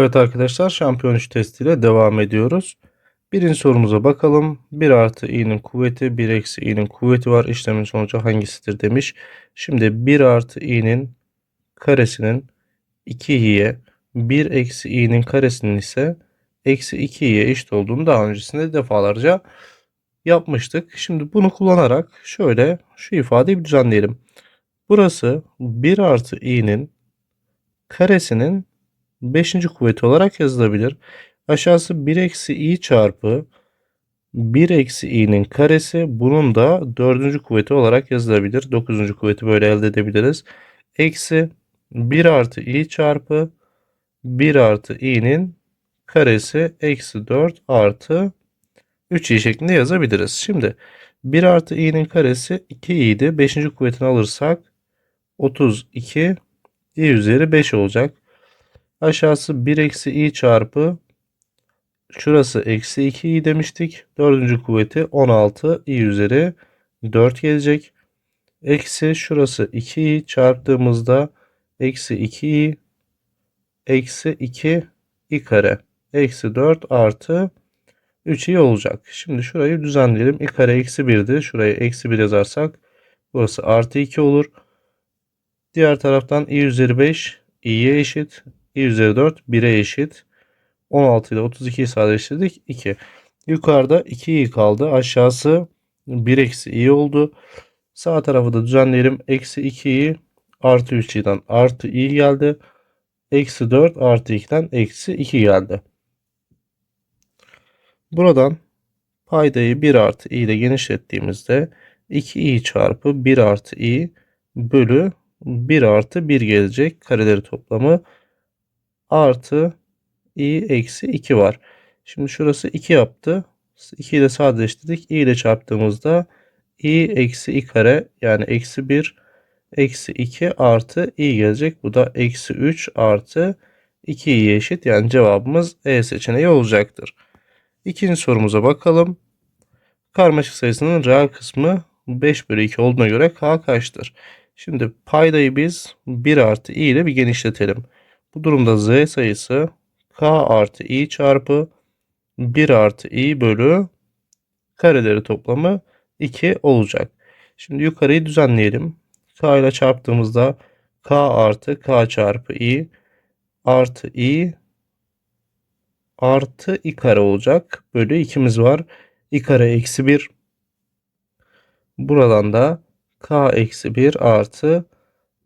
Evet arkadaşlar şampiyon 3 testiyle devam ediyoruz. Birinci sorumuza bakalım. 1 artı i'nin kuvveti 1 eksi i'nin kuvveti var. İşlemin sonucu hangisidir demiş. Şimdi 1 artı i'nin karesinin 2i'ye 1 eksi i'nin karesinin ise eksi 2i'ye eşit olduğunu daha öncesinde defalarca yapmıştık. Şimdi bunu kullanarak şöyle şu ifadeyi bir düzenleyelim. Burası 1 artı i'nin karesinin 5. kuvveti olarak yazılabilir. Aşağısı 1 eksi i çarpı 1 eksi i'nin karesi bunun da 4. kuvveti olarak yazılabilir. 9. kuvveti böyle elde edebiliriz. Eksi 1 artı i çarpı 1 artı i'nin karesi eksi 4 artı 3i şeklinde yazabiliriz. Şimdi 1 artı i'nin karesi 2 i'di. 5. kuvvetini alırsak 32 i üzeri 5 olacak. Aşağısı 1 eksi i çarpı şurası eksi 2 i demiştik. Dördüncü kuvveti 16 i üzeri 4 gelecek. Eksi şurası 2 i çarptığımızda eksi 2 i eksi 2 i kare eksi 4 artı 3 i olacak. Şimdi şurayı düzenleyelim. i kare eksi 1'di. Şuraya eksi 1 yazarsak burası artı 2 olur. Diğer taraftan i üzeri 5 i'ye eşit i üzeri 4 1'e eşit. 16 ile 32'yi sadeleştirdik. 2. Yukarıda 2i kaldı. Aşağısı 1 eksi i oldu. Sağ tarafı da düzenleyelim. Eksi 2i artı 3i'den artı i geldi. Eksi 4 artı 2'den eksi 2 geldi. Buradan paydayı 1 artı i ile genişlettiğimizde 2i çarpı 1 artı i bölü 1 artı 1 gelecek. Kareleri toplamı artı i eksi 2 var. Şimdi şurası 2 yaptı. 2 ile sadeleştirdik. i ile çarptığımızda i eksi i kare yani eksi 1 eksi 2 artı i gelecek. Bu da eksi 3 artı 2i'ye eşit. Yani cevabımız E seçeneği olacaktır. İkinci sorumuza bakalım. Karmaşık sayısının reel kısmı 5 bölü 2 olduğuna göre k kaçtır? Şimdi paydayı biz 1 artı i ile bir genişletelim. Bu durumda z sayısı k artı i çarpı 1 artı i bölü kareleri toplamı 2 olacak. Şimdi yukarıyı düzenleyelim. k ile çarptığımızda k artı k çarpı i artı i artı i kare olacak. Bölü 2'miz var. i kare eksi 1. Buradan da k eksi 1 artı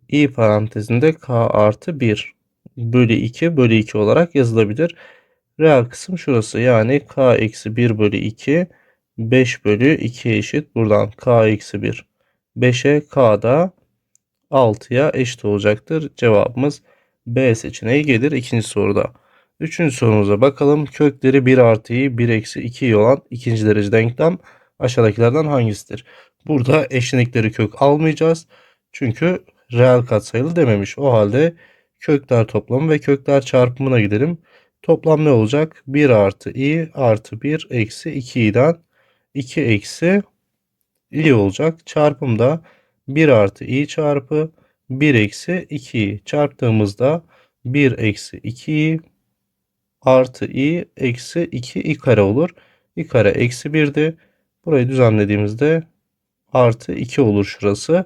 i parantezinde k artı 1 bölü 2 bölü 2 olarak yazılabilir. Reel kısım şurası yani k eksi 1 bölü 2 5 bölü 2 eşit. Buradan k eksi 1 5'e k da 6'ya eşit olacaktır. Cevabımız B seçeneği gelir ikinci soruda. Üçüncü sorumuza bakalım. Kökleri 1 artı i 1 eksi 2 olan ikinci derece denklem aşağıdakilerden hangisidir? Burada eşlenikleri kök almayacağız. Çünkü reel katsayılı dememiş. O halde kökler toplamı ve kökler çarpımına gidelim. Toplam ne olacak? 1 artı i artı 1 eksi 2i'den 2 eksi i olacak. Çarpımda 1 artı i çarpı 1 eksi 2i çarptığımızda 1 eksi 2i artı i eksi 2 i kare olur. i kare eksi 1'di. Burayı düzenlediğimizde artı 2 olur şurası.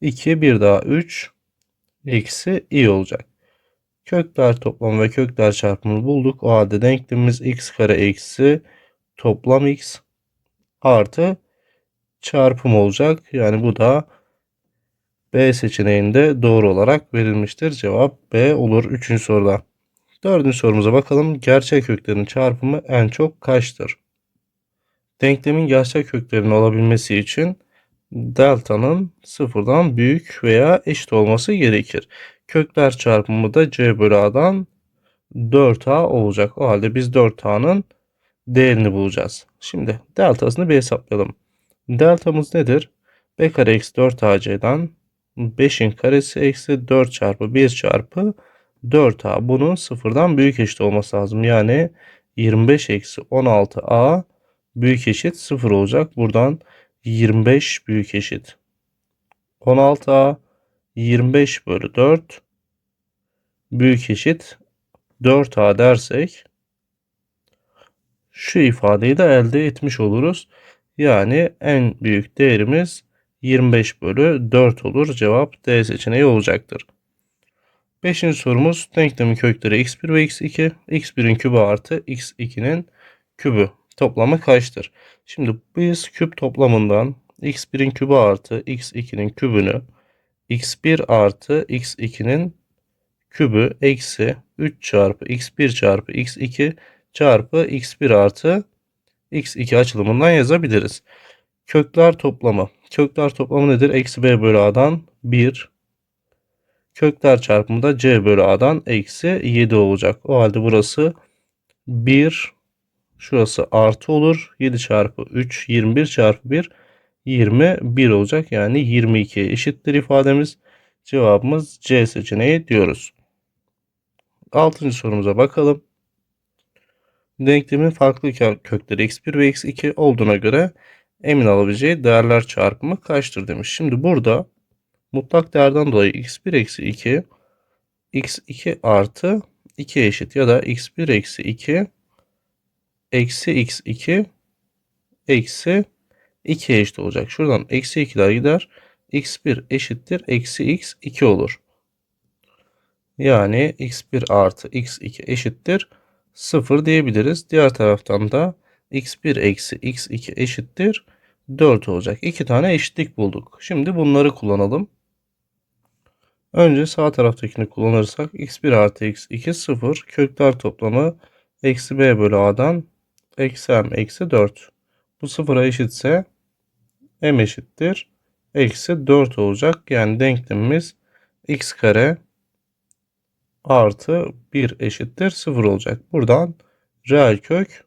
2 bir daha 3 eksi i olacak. Kökler toplamı ve kökler çarpımını bulduk. O halde denklemimiz x kare eksi toplam x artı çarpım olacak. Yani bu da B seçeneğinde doğru olarak verilmiştir. Cevap B olur 3. soruda. Dördüncü sorumuza bakalım. Gerçek köklerin çarpımı en çok kaçtır? Denklemin gerçek köklerinin olabilmesi için delta'nın sıfırdan büyük veya eşit olması gerekir. Kökler çarpımı da c bölü a'dan 4a olacak. O halde biz 4a'nın değerini bulacağız. Şimdi deltasını bir hesaplayalım. Deltamız nedir? b kare eksi 4ac'den 5'in karesi eksi 4 çarpı 1 çarpı 4a. Bunun sıfırdan büyük eşit olması lazım. Yani 25 eksi 16a büyük eşit 0 olacak. Buradan 25 büyük eşit 16a 25 bölü 4 büyük eşit 4a dersek şu ifadeyi de elde etmiş oluruz. Yani en büyük değerimiz 25 bölü 4 olur. Cevap D seçeneği olacaktır. Beşinci sorumuz denklemin kökleri x1 ve x2. x1'in kübü artı x2'nin kübü toplamı kaçtır? Şimdi biz küp toplamından x1'in kübü artı x2'nin kübünü x1 artı x2'nin kübü eksi 3 çarpı x1 çarpı x2 çarpı x1 artı x2 açılımından yazabiliriz. Kökler toplamı. Kökler toplamı nedir? Eksi b bölü a'dan 1. Kökler çarpımı da c bölü a'dan eksi 7 olacak. O halde burası 1 şurası artı olur. 7 çarpı 3 21 çarpı 1 21 olacak. Yani 22 eşittir ifademiz. Cevabımız C seçeneği diyoruz. Altıncı sorumuza bakalım. Denklemin farklı kökleri x1 ve x2 olduğuna göre emin alabileceği değerler çarpımı kaçtır demiş. Şimdi burada mutlak değerden dolayı x1 eksi 2 x2 artı 2 eşit ya da x1 eksi 2 eksi x2 eksi 2 eşit olacak. Şuradan eksi 2'ler gider. x1 eşittir eksi x2 olur. Yani x1 artı x2 eşittir 0 diyebiliriz. Diğer taraftan da x1 eksi x2 eşittir 4 olacak. İki tane eşitlik bulduk. Şimdi bunları kullanalım. Önce sağ taraftakini kullanırsak x1 artı x2 0 kökler toplamı eksi b bölü a'dan eksi m eksi 4. Bu sıfıra eşitse m eşittir eksi 4 olacak. Yani denklemimiz x kare artı 1 eşittir 0 olacak. Buradan reel kök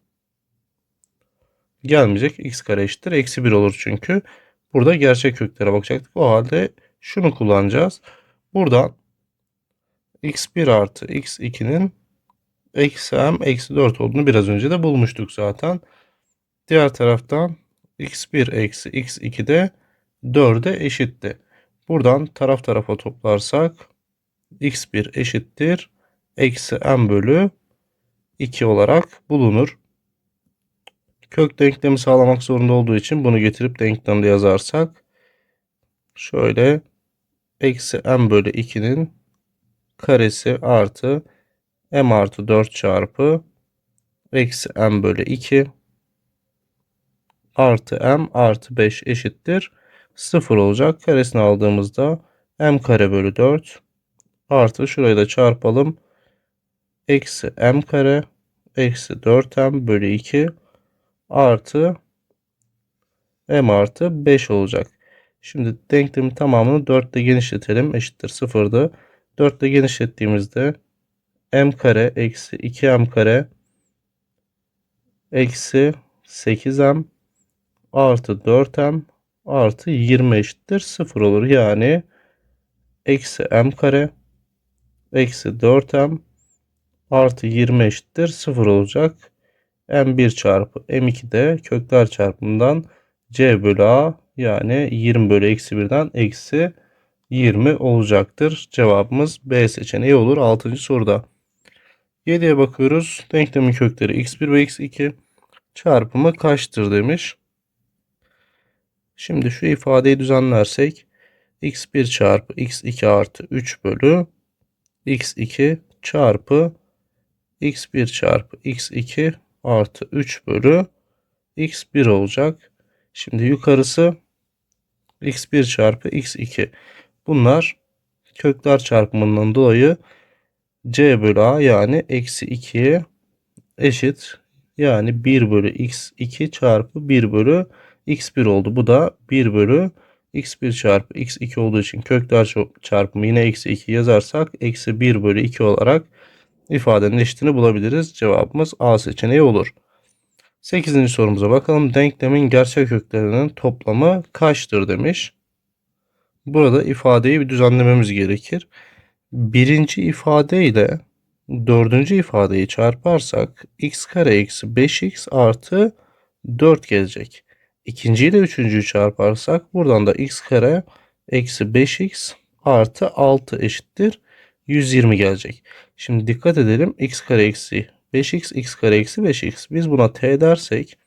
gelmeyecek. x kare eşittir. Eksi 1 olur çünkü. Burada gerçek köklere bakacaktık. O halde şunu kullanacağız. Buradan x1 artı x2'nin eksi m eksi 4 olduğunu biraz önce de bulmuştuk zaten. Diğer taraftan x1 eksi x2 de 4'e eşitti. Buradan taraf tarafa toplarsak x1 eşittir eksi m bölü 2 olarak bulunur. Kök denklemi sağlamak zorunda olduğu için bunu getirip denklemde yazarsak şöyle eksi m bölü 2'nin karesi artı m artı 4 çarpı eksi m bölü 2 artı m artı 5 eşittir 0 olacak. Karesini aldığımızda m kare bölü 4 artı şurayı da çarpalım. Eksi m kare eksi 4m bölü 2 artı m artı 5 olacak. Şimdi denklemin tamamını 4 ile genişletelim. Eşittir 0'dı. 4 ile genişlettiğimizde m kare eksi 2m kare eksi 8m artı 4m artı 20 eşittir 0 olur. Yani eksi m kare eksi 4m artı 20 eşittir 0 olacak. m1 çarpı m2 de kökler çarpımından c bölü a yani 20 bölü eksi 1'den eksi 20 olacaktır. Cevabımız B seçeneği olur 6. soruda. 7'ye bakıyoruz. Denklemin kökleri x1 ve x2 çarpımı kaçtır demiş. Şimdi şu ifadeyi düzenlersek x1 çarpı x2 artı 3 bölü x2 çarpı x1 çarpı x2 artı 3 bölü x1 olacak. Şimdi yukarısı x1 çarpı x2. Bunlar kökler çarpımından dolayı c bölü a yani eksi 2'ye eşit. Yani 1 bölü x2 çarpı 1 bölü x1 oldu. Bu da 1 bölü x1 çarpı x2 olduğu için kökler çarpımı yine eksi 2 yazarsak eksi 1 bölü 2 olarak ifadenin eşitini bulabiliriz. Cevabımız A seçeneği olur. 8. sorumuza bakalım. Denklemin gerçek köklerinin toplamı kaçtır demiş. Burada ifadeyi bir düzenlememiz gerekir. Birinci ifade ile dördüncü ifadeyi çarparsak x kare eksi 5x artı 4 gelecek. İkinci ile üçüncüyü çarparsak buradan da x kare eksi 5x artı 6 eşittir 120 gelecek. Şimdi dikkat edelim. x kare eksi 5x, x kare eksi 5x. Biz buna t dersek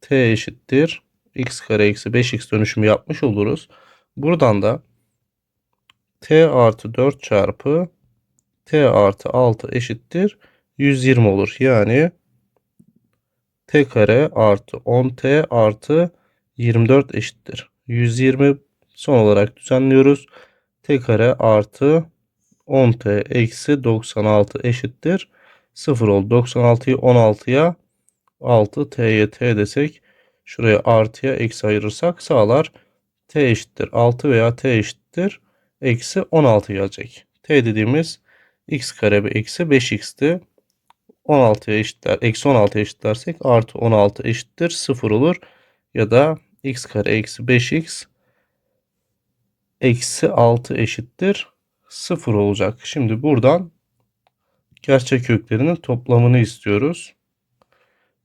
t eşittir. x kare eksi 5x dönüşümü yapmış oluruz. Buradan da t artı 4 çarpı t artı 6 eşittir 120 olur. Yani t kare artı 10t artı 24 eşittir. 120 son olarak düzenliyoruz. t kare artı 10t eksi 96 eşittir. 0 oldu. 96'yı 16'ya 6t'ye t desek şuraya artıya eksi ayırırsak sağlar. t eşittir 6 veya t eşittir eksi 16 gelecek. t dediğimiz x kare eksi 5x'ti. 16'ya eşitler, eksi 16 eşitlersek artı 16 eşittir 0 olur. Ya da x kare eksi 5x eksi 6 eşittir 0 olacak. Şimdi buradan gerçek köklerinin toplamını istiyoruz.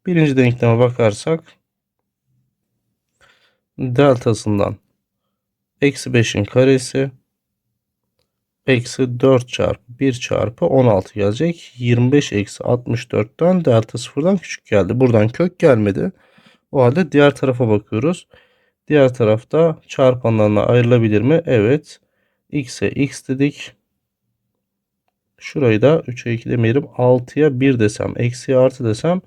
Birinci denkleme bakarsak deltasından eksi 5'in karesi eksi 4 çarpı 1 çarpı 16 gelecek. 25 eksi 64'ten delta sıfırdan küçük geldi. Buradan kök gelmedi. O halde diğer tarafa bakıyoruz. Diğer tarafta çarpanlarına ayrılabilir mi? Evet. X'e X dedik. Şurayı da 3'e 2 demeyelim. 6'ya 1 desem, eksi artı desem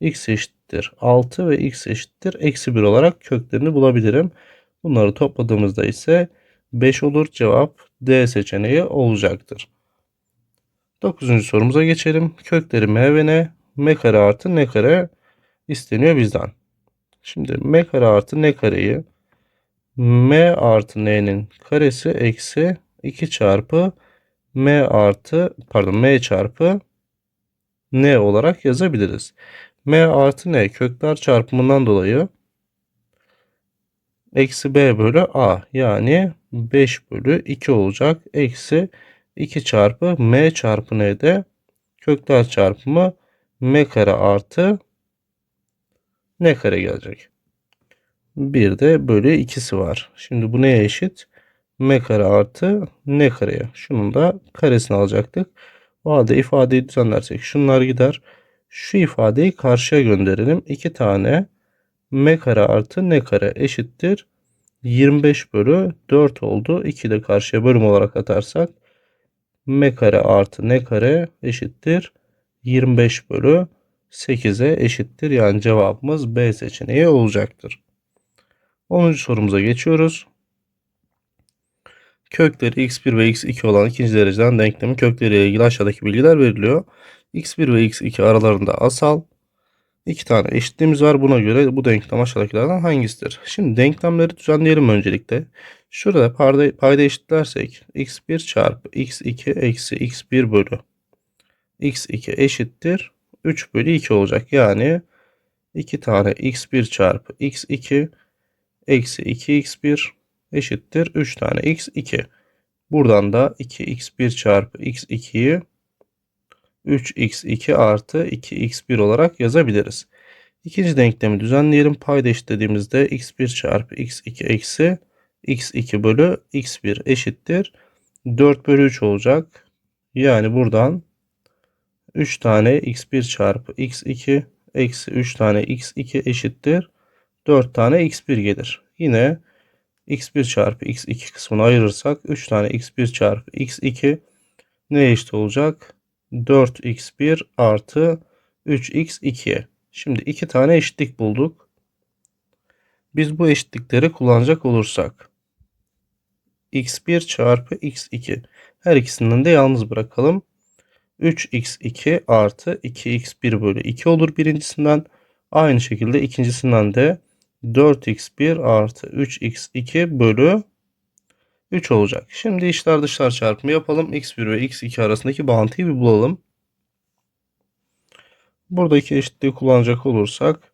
X eşittir 6 ve X eşittir eksi 1 olarak köklerini bulabilirim. Bunları topladığımızda ise 5 olur. Cevap D seçeneği olacaktır. 9. sorumuza geçelim. Kökleri m ve n, m kare artı n kare isteniyor bizden. Şimdi m kare artı n kareyi m artı n'nin karesi eksi 2 çarpı m artı pardon m çarpı n olarak yazabiliriz. m artı n kökler çarpımından dolayı eksi b bölü a yani 5 bölü 2 olacak. Eksi 2 çarpı m çarpı n de kökler çarpımı m kare artı n kare gelecek. Bir de bölü 2'si var. Şimdi bu neye eşit? m kare artı n kareye. Şunun da karesini alacaktık. O halde ifadeyi düzenlersek şunlar gider. Şu ifadeyi karşıya gönderelim. 2 tane m kare artı n kare eşittir 25 bölü 4 oldu. 2 de karşıya bölüm olarak atarsak m kare artı n kare eşittir 25 bölü 8'e eşittir. Yani cevabımız B seçeneği olacaktır. 10. sorumuza geçiyoruz. Kökleri x1 ve x2 olan ikinci dereceden denklemin kökleriyle ilgili aşağıdaki bilgiler veriliyor. x1 ve x2 aralarında asal, İki tane eşitliğimiz var. Buna göre bu denklem aşağıdakilerden hangisidir? Şimdi denklemleri düzenleyelim öncelikle. Şurada payda, payda eşitlersek x1 çarpı x2 eksi x1 bölü x2 eşittir 3 bölü 2 olacak. Yani 2 tane x1 çarpı x2 eksi 2x1 eşittir 3 tane x2. Buradan da 2x1 çarpı x2'yi 3x2 artı 2x1 olarak yazabiliriz. İkinci denklemi düzenleyelim. Payda eşitlediğimizde x1 çarpı x2 eksi x2 bölü x1 eşittir. 4 bölü 3 olacak. Yani buradan 3 tane x1 çarpı x2 eksi 3 tane x2 eşittir. 4 tane x1 gelir. Yine x1 çarpı x2 kısmını ayırırsak 3 tane x1 çarpı x2 ne eşit olacak? 4x1 artı 3x2'ye. Şimdi iki tane eşitlik bulduk. Biz bu eşitlikleri kullanacak olursak x1 çarpı x2 her ikisinden de yalnız bırakalım. 3x2 artı 2x1 bölü 2 olur birincisinden. Aynı şekilde ikincisinden de 4x1 artı 3x2 bölü 3 olacak. Şimdi içler dışlar çarpımı yapalım. x1 ve x2 arasındaki bağıntıyı bir bulalım. Buradaki eşitliği kullanacak olursak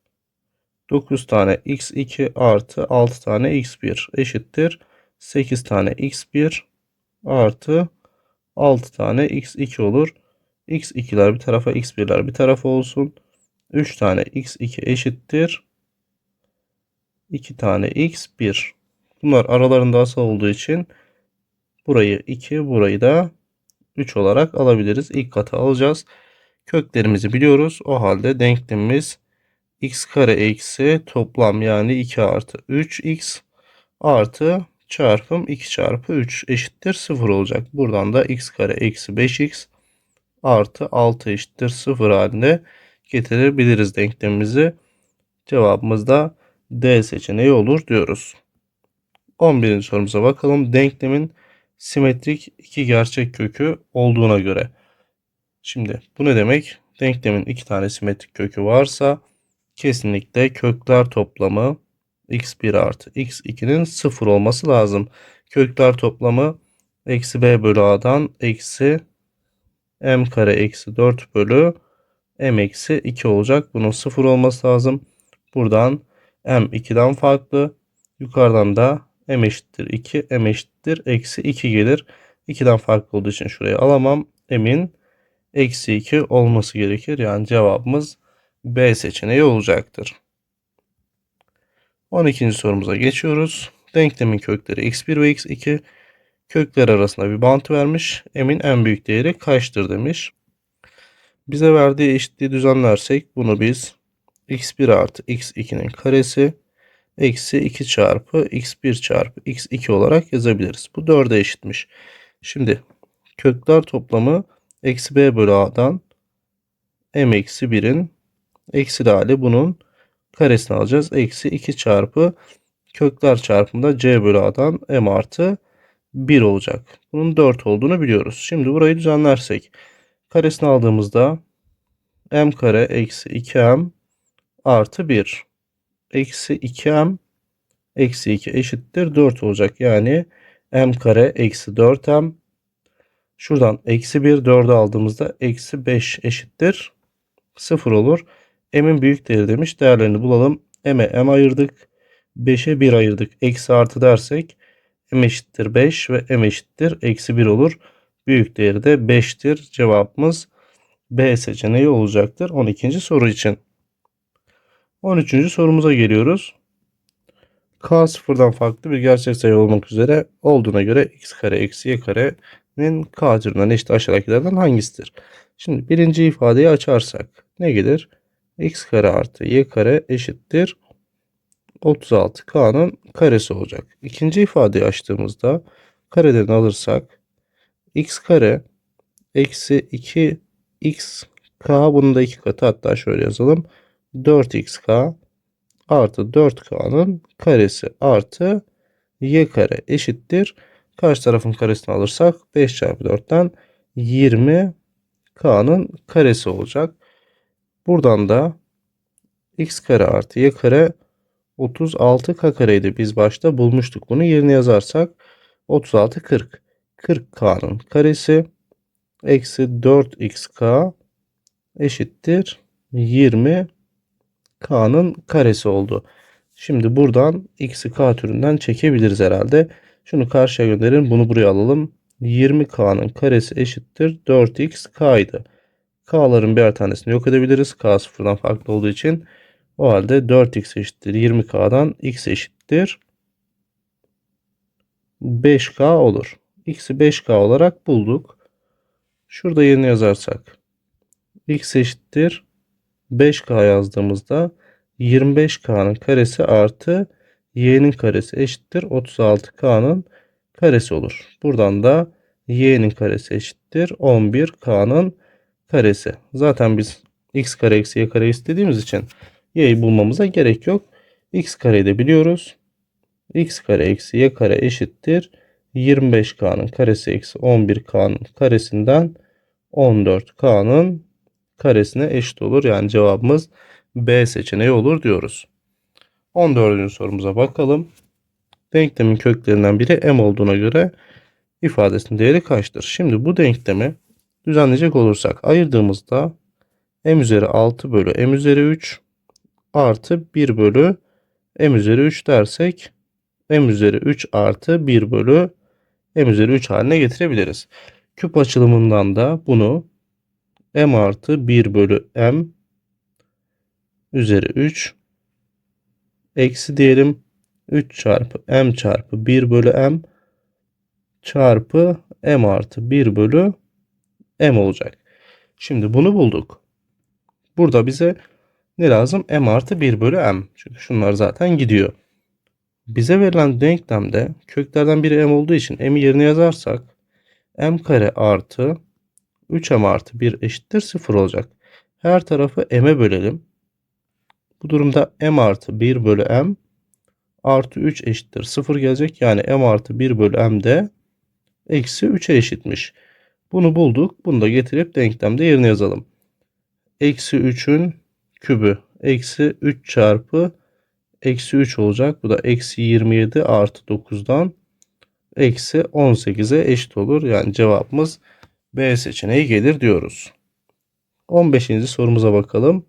9 tane x2 artı 6 tane x1 eşittir. 8 tane x1 artı 6 tane x2 olur. x2'ler bir tarafa x1'ler bir tarafa olsun. 3 tane x2 eşittir. 2 tane x1 Bunlar aralarında asal olduğu için burayı 2, burayı da 3 olarak alabiliriz. İlk katı alacağız. Köklerimizi biliyoruz. O halde denklemimiz x kare eksi toplam yani 2 artı 3x artı çarpım 2 çarpı 3 eşittir 0 olacak. Buradan da x kare eksi 5x artı 6 eşittir 0 halinde getirebiliriz denklemimizi. Cevabımız da D seçeneği olur diyoruz. 11. sorumuza bakalım. Denklemin simetrik iki gerçek kökü olduğuna göre. Şimdi bu ne demek? Denklemin iki tane simetrik kökü varsa kesinlikle kökler toplamı x1 artı x2'nin 0 olması lazım. Kökler toplamı eksi b bölü a'dan eksi m kare eksi 4 bölü m eksi 2 olacak. Bunun 0 olması lazım. Buradan m 2'den farklı. Yukarıdan da m eşittir 2, m eşittir eksi 2 gelir. 2'den farklı olduğu için şuraya alamam. m'in eksi 2 olması gerekir. Yani cevabımız B seçeneği olacaktır. 12. sorumuza geçiyoruz. Denklemin kökleri x1 ve x2 kökler arasında bir bantı vermiş. M'in en büyük değeri kaçtır demiş. Bize verdiği eşitliği düzenlersek bunu biz x1 artı x2'nin karesi eksi 2 çarpı x1 çarpı x2 olarak yazabiliriz. Bu 4'e eşitmiş. Şimdi kökler toplamı eksi b bölü a'dan m eksi 1'in eksi hali bunun karesini alacağız. Eksi 2 çarpı kökler çarpımında c bölü a'dan m artı 1 olacak. Bunun 4 olduğunu biliyoruz. Şimdi burayı düzenlersek karesini aldığımızda m kare eksi 2m artı 1 eksi 2m eksi 2 eşittir 4 olacak. Yani m kare eksi 4m şuradan eksi 1 4'ü aldığımızda eksi 5 eşittir 0 olur. M'in büyük değeri demiş. Değerlerini bulalım. M'e M ayırdık. 5'e 1 ayırdık. Eksi artı dersek M eşittir 5 ve M eşittir eksi 1 olur. Büyük değeri de 5'tir. Cevabımız B seçeneği olacaktır 12. soru için. 13. sorumuza geliyoruz. K sıfırdan farklı bir gerçek sayı olmak üzere olduğuna göre x kare eksi y karenin k türünden eşit aşağıdakilerden hangisidir? Şimdi birinci ifadeyi açarsak ne gelir? x kare artı y kare eşittir 36k'nın karesi olacak. İkinci ifadeyi açtığımızda kareden alırsak x kare eksi 2x k bunun da iki katı hatta şöyle yazalım. 4xk artı 4k'nın karesi artı y kare eşittir. Karşı tarafın karesini alırsak 5 çarpı 4'ten 20k'nın karesi olacak. Buradan da x kare artı y kare 36k kareydi. Biz başta bulmuştuk bunu. Yerine yazarsak 36 40. 40k'nın karesi eksi 4xk eşittir 20k'nın karesi oldu. Şimdi buradan x'i k türünden çekebiliriz herhalde. Şunu karşıya gönderin. Bunu buraya alalım. 20k'nın karesi eşittir 4xk'ydı. K'ların birer tanesini yok edebiliriz. K sıfırdan farklı olduğu için. O halde 4x eşittir 20k'dan x eşittir 5k olur. x'i 5k olarak bulduk. Şurada yerine yazarsak x eşittir 5k yazdığımızda 25k'nın karesi artı y'nin karesi eşittir 36k'nın karesi olur. Buradan da y'nin karesi eşittir 11k'nın karesi. Zaten biz x kare eksi y kare istediğimiz için y'yi bulmamıza gerek yok. x kareyi de biliyoruz. x kare eksi y kare eşittir. 25k'nın karesi eksi 11k'nın karesinden 14k'nın karesine eşit olur. Yani cevabımız B seçeneği olur diyoruz. 14. sorumuza bakalım. Denklemin köklerinden biri m olduğuna göre ifadesinin değeri kaçtır? Şimdi bu denklemi düzenleyecek olursak ayırdığımızda m üzeri 6 bölü m üzeri 3 artı 1 bölü m üzeri 3 dersek m üzeri 3 artı 1 bölü m üzeri 3 haline getirebiliriz. Küp açılımından da bunu m artı 1 bölü m üzeri 3 eksi diyelim 3 çarpı m çarpı 1 bölü m çarpı m artı 1 bölü m olacak. Şimdi bunu bulduk. Burada bize ne lazım? m artı 1 bölü m. Çünkü şunlar zaten gidiyor. Bize verilen denklemde köklerden biri m olduğu için m'i yerine yazarsak m kare artı 3m artı 1 eşittir 0 olacak. Her tarafı m'e bölelim. Bu durumda m artı 1 bölü m artı 3 eşittir 0 gelecek. Yani m artı 1 bölü m de eksi 3'e eşitmiş. Bunu bulduk. Bunu da getirip denklemde yerine yazalım. Eksi 3'ün kübü eksi 3 çarpı eksi 3 olacak. Bu da eksi 27 artı 9'dan eksi 18'e eşit olur. Yani cevabımız B seçeneği gelir diyoruz. 15. sorumuza bakalım.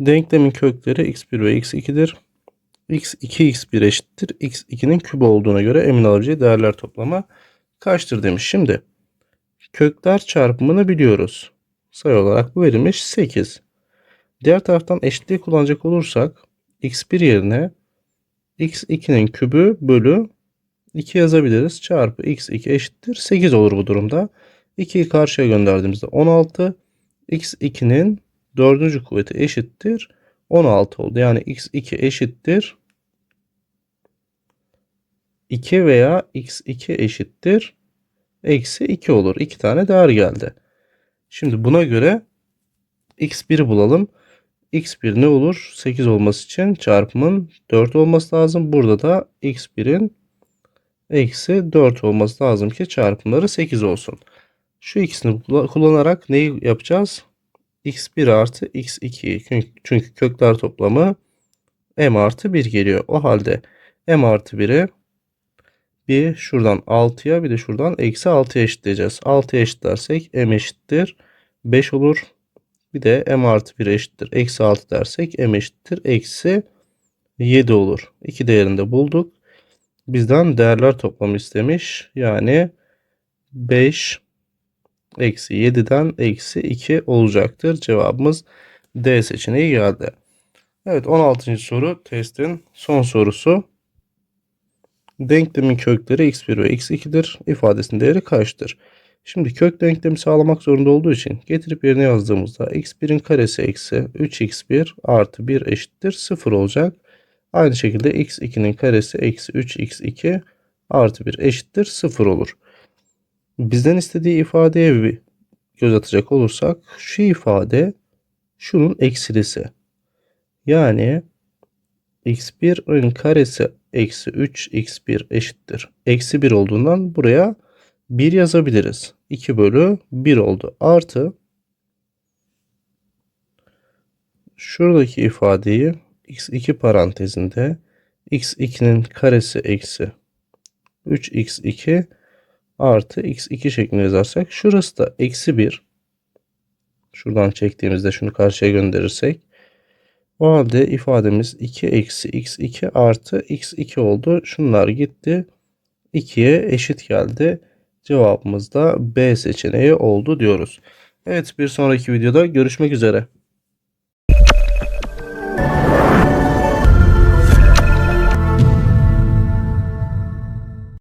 Denklemin kökleri x1 ve x2'dir. x2 x1 eşittir. x2'nin kübü olduğuna göre emin alabileceği değerler toplamı kaçtır demiş. Şimdi kökler çarpımını biliyoruz. Sayı olarak bu verilmiş 8. Diğer taraftan eşitliği kullanacak olursak x1 yerine x2'nin kübü bölü 2 yazabiliriz. Çarpı x2 eşittir 8 olur bu durumda. 2'yi karşıya gönderdiğimizde 16. x2'nin dördüncü kuvveti eşittir 16 oldu. Yani x2 eşittir 2 veya x2 eşittir eksi 2 olur. 2 tane değer geldi. Şimdi buna göre x1 bulalım. x1 ne olur? 8 olması için çarpımın 4 olması lazım. Burada da x1'in eksi 4 olması lazım ki çarpımları 8 olsun. Şu ikisini kullanarak neyi yapacağız? x1 artı x2 çünkü kökler toplamı m artı 1 geliyor. O halde m artı 1'i bir şuradan 6'ya bir de şuradan eksi 6'ya eşitleyeceğiz. 6'ya eşitlersek m eşittir 5 olur. Bir de m artı 1 eşittir eksi 6 dersek m eşittir eksi 7 olur. İki değerini de bulduk. Bizden değerler toplamı istemiş. Yani 5 eksi 7'den eksi 2 olacaktır. Cevabımız D seçeneği geldi. Evet 16. soru testin son sorusu. Denklemin kökleri x1 ve x2'dir. İfadesinin değeri kaçtır? Şimdi kök denklemi sağlamak zorunda olduğu için getirip yerine yazdığımızda x1'in karesi eksi 3x1 artı 1 eşittir 0 olacak. Aynı şekilde x2'nin karesi eksi 3x2 artı 1 eşittir 0 olur. Bizden istediği ifadeye bir göz atacak olursak şu ifade şunun eksilisi. Yani x1'in karesi eksi 3x1 eşittir. Eksi 1 olduğundan buraya 1 yazabiliriz. 2 bölü 1 oldu. Artı şuradaki ifadeyi x2 parantezinde x2'nin karesi eksi 3x2 artı x2 şeklinde yazarsak şurası da eksi 1 şuradan çektiğimizde şunu karşıya gönderirsek o halde ifademiz 2 eksi x2 artı x2 oldu. Şunlar gitti. 2'ye eşit geldi. Cevabımız da B seçeneği oldu diyoruz. Evet bir sonraki videoda görüşmek üzere.